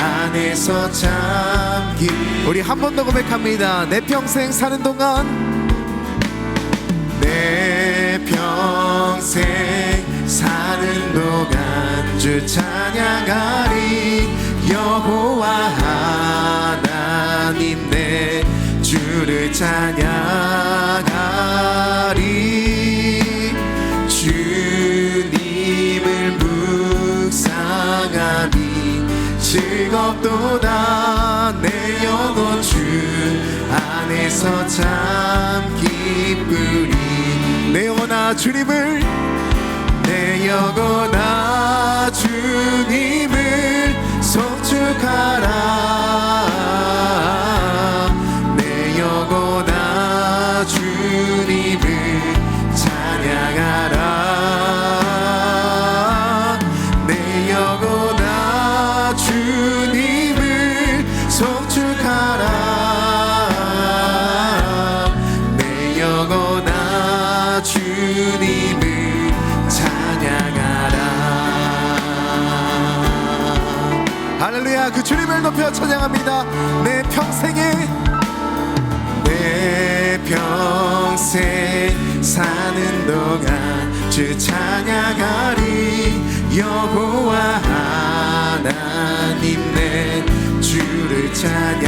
안에서 잠기 우리 한 번 더 고백합니다. 내 평생 사는 동안 내 평생 사는 동안 주 찬양하리. 여호와 하나님 내 주를 찬양 즐겁도다 내 영혼 주 안에서 참 기쁘리. 내 영혼아 주님을. 내 영혼아 주님을 송축하라 높여 찬양합니다. 내 평생에 내 평생 사는 동안 주 찬양하리. 여호와 하나님 내 주를 찬양하리.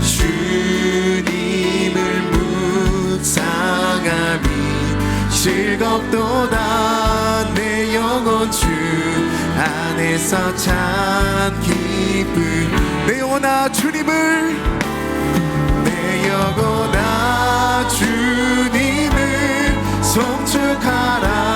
주님을 묵상함이 즐겁도다. 내 영혼 주 안에서 참 기쁜 내 영혼아 주님을. 내 영혼아 주님을 송축하라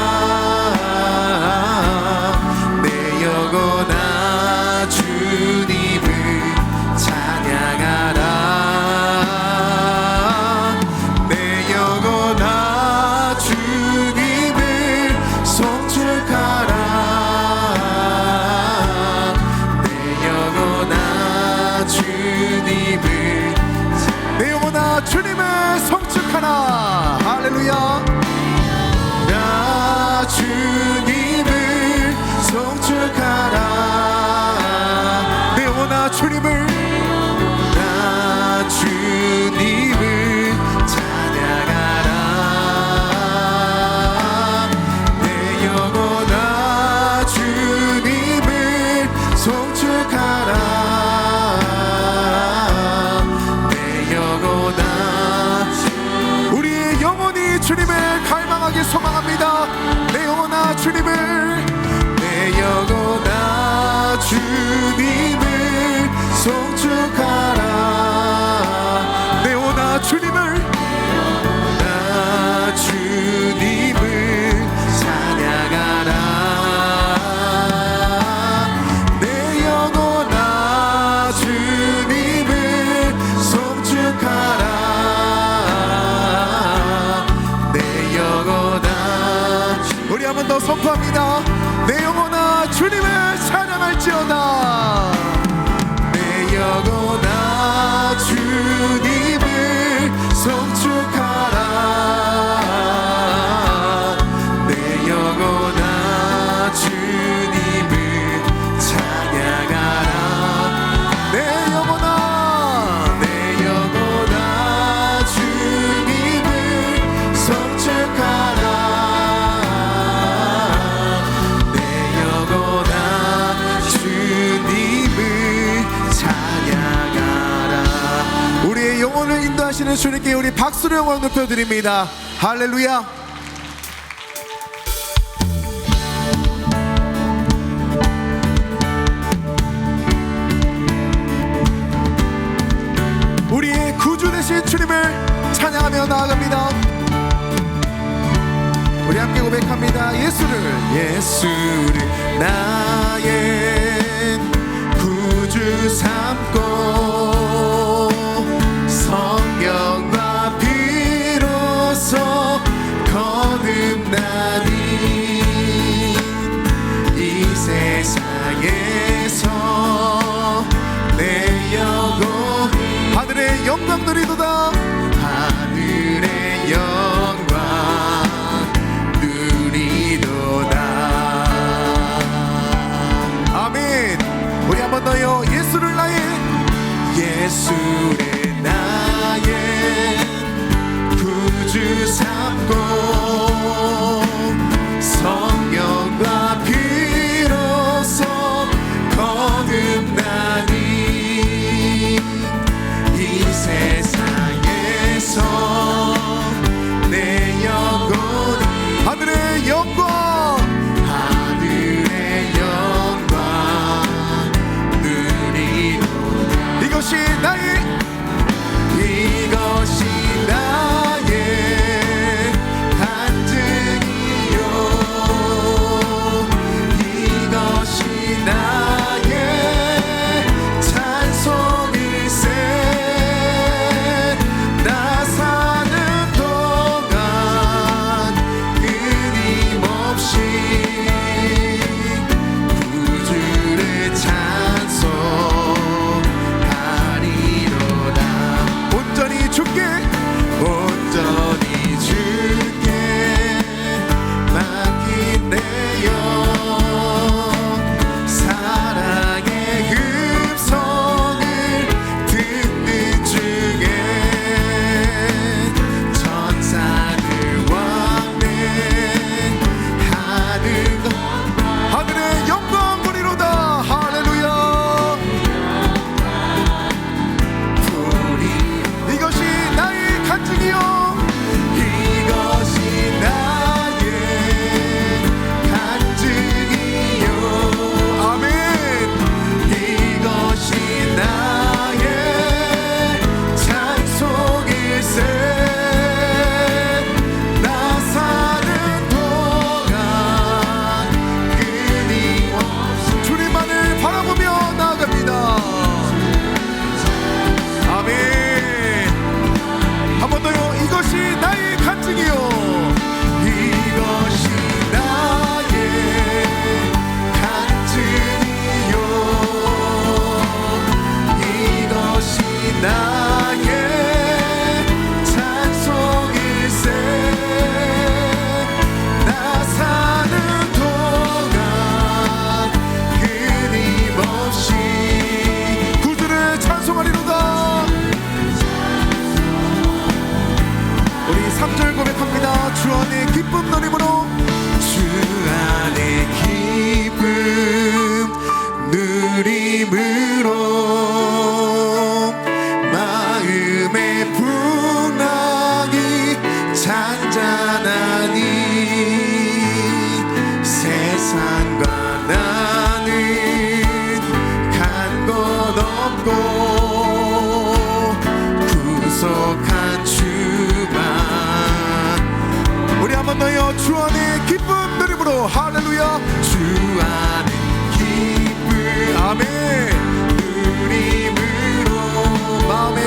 한 하시는 주님께 우리 박수로 영광 높여드립니다. 할렐루야. 우리의 구주 되신 주님을 찬양하며 나아갑니다. 우리 함께 고백합니다. 예수를 예수를 나의 구주 삼고 nice 할렐루야. 주 안에 기쁨. 아멘. 그림으로 마음에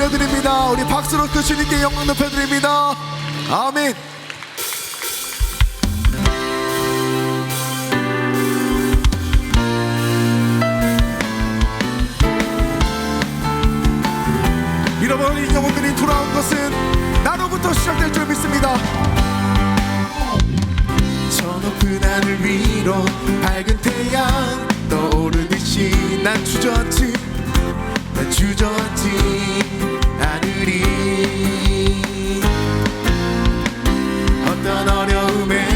올려드립니다. 우리 박수로 그 주님께 영광 높여드립니다. 아멘. 잃어버린 영혼들이 돌아온 것은 나로부터 시작될 줄 믿습니다. 저 높은 하늘 위로 밝은 태양 떠오르듯이 난 주저앉지 주저지, 않으리 어떤 어려움에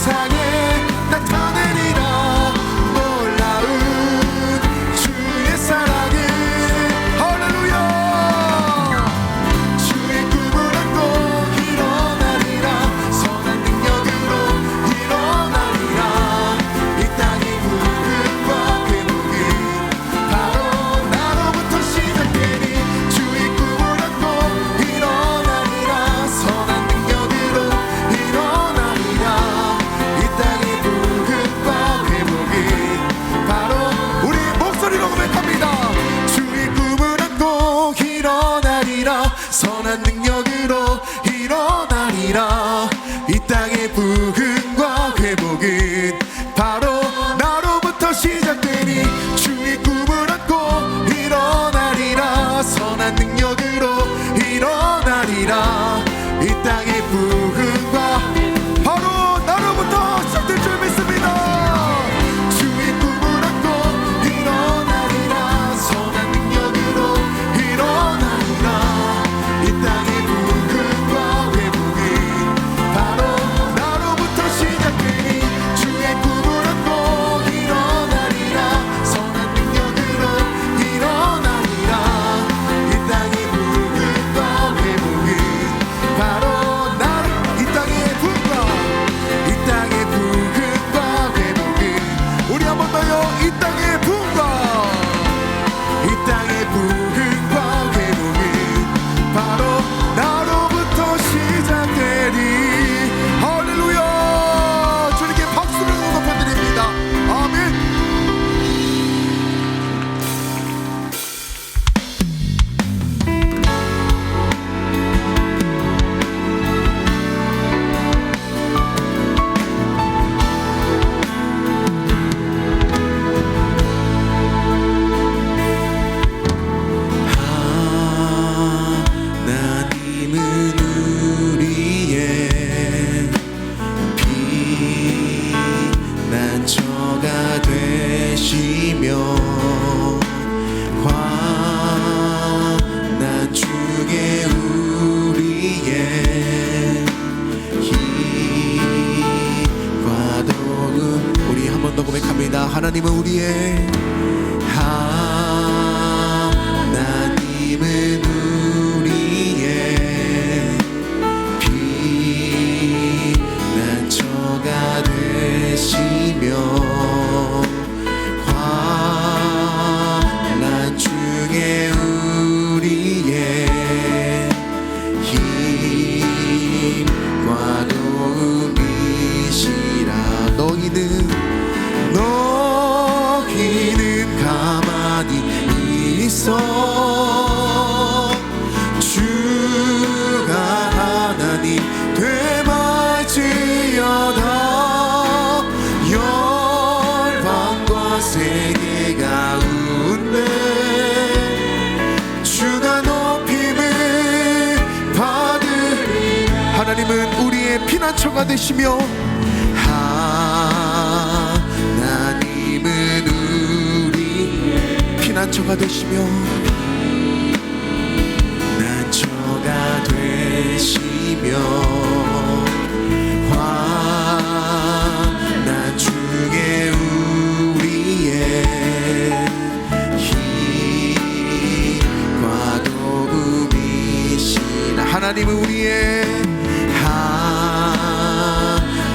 세상 Bogi. yeah. 주가 하나님 되맞이여다 열방과 세계 가운데 주가 높임을 받으리. 하나님은 우리의 피난처가 되시며 난처가 되시며 난처가 되시며 환난 중에 우리의 힘과 도움이시나 하나님은 우리의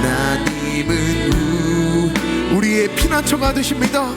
하나님은 우리의 피난처가 되십니다.